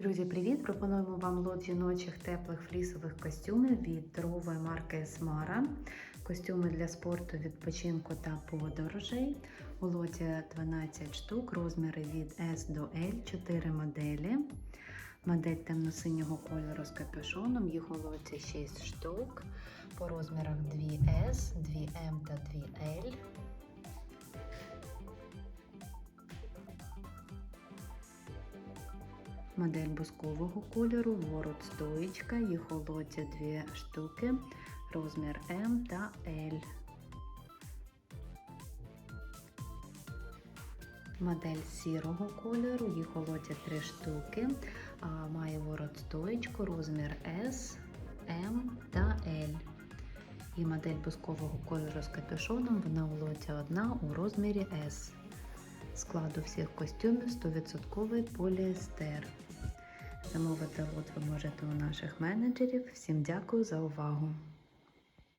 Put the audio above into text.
Друзі, привіт! Пропонуємо вам лот жіночих теплих флісових костюмів від торгової марки Esmara. Костюми для спорту, відпочинку та подорожей. У лоті 12 штук, розміри від S до L, 4 моделі. Модель темно-синього кольору з капюшоном, їх у лоті 6 штук. По розмірах 2S, 2M та 2L. Модель бускового кольору, ворот стоїчка, їх лоті дві штуки, розмір М та L. Модель сірого кольору, їх лоті три штуки, має ворот стоїчку, розмір S, М та L. І модель бускового кольору з капюшоном, вона у лоті одна у розмірі S. Складу всіх костюмів 100% поліестер. Замовити лот ви можете у наших менеджерів. Всім дякую за увагу!